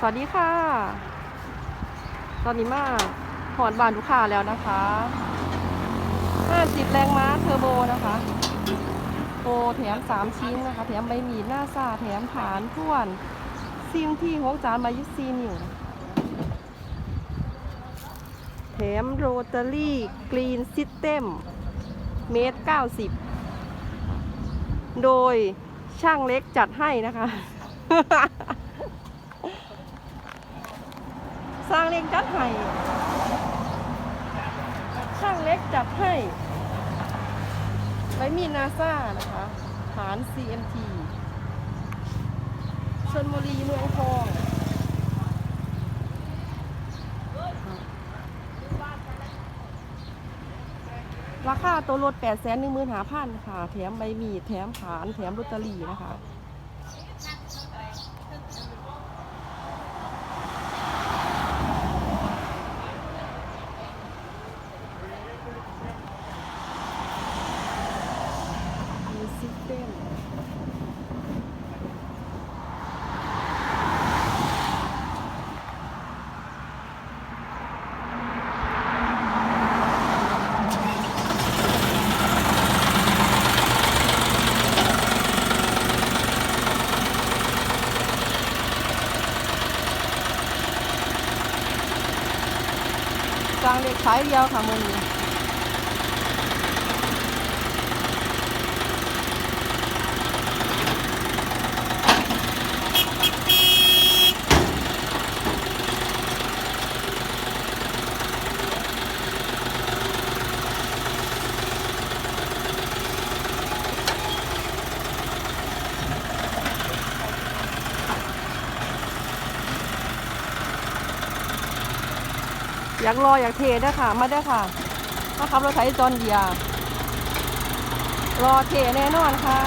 สวัสดีค่ะ ตอนนี้มาหอดบานลูกค้าแล้วนะคะ 50 แรงม้าเทอร์โบนะคะโปรแถม 3 ชิ้นนะคะ แถมใบมีดหน้าซาแถมฐานพ่วนซิมที่หกจานมายุซีนิวนะคะแถมโรตารี่กรีนซิสเต็มเมตร 90 โดยช่างเล็กจัดให้นะคะ สร้างเล็กจัดให้ช่างเล็กจัดให้ไว้มีนาซ่านะคะฐาน CMT ชนบุรีเมืองทองราคาตัวรถ8 1 5 0 0 0ค่ะ แถมใบมีดแถมฐาน แถมลอตเตอรี่นะคะ มีซิสเต็ม กลางเด็กสายเดียวค่ะมื อยากรออยากเทได้ค่ะ มาได้ค่ะมาขับรถไถจอนเดียรอเทแน่นอนค่ะ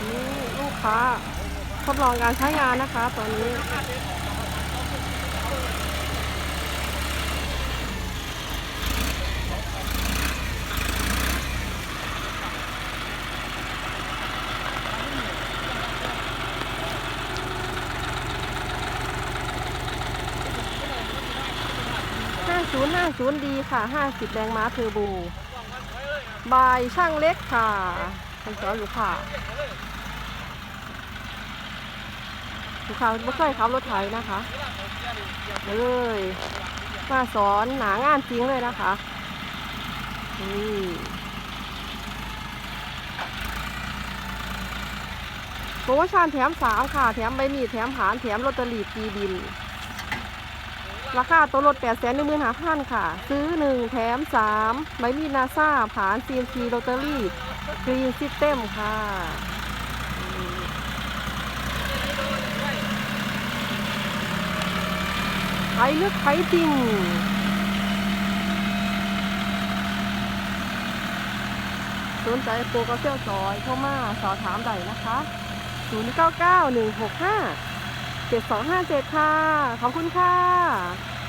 นี่ลูกค้าทดลองการใช้งานนะคะตอนนี้ 5050 ดีค่ะ 50 แรงม้าเทอร์โบบายช่างเล็กค่ะเป็นสอนลูกค้าลูกค้าไม่เคยขับรถไถนะคะเลยมาสอนหนางานจริงเลยนะคะนี่โปรโมชั่นแถม3ค่ะ แถมใบมีดแถมหานแถมลอตเตอรี่ปีบิน ราคาตัวรถ8 1 5 0 0 0 ค่ะ ซื้อ 1 แถม3ใบมีดนาซาผ่าน CMC ลอตเตอรี่กรีนซิสเต็มค่ะไขลึกไขจริงสนใจโปรกระเซียวซอยเข้ามาสอบถามได้นะคะ 099 165 7257 ค่ะ ขอบคุณค่ะ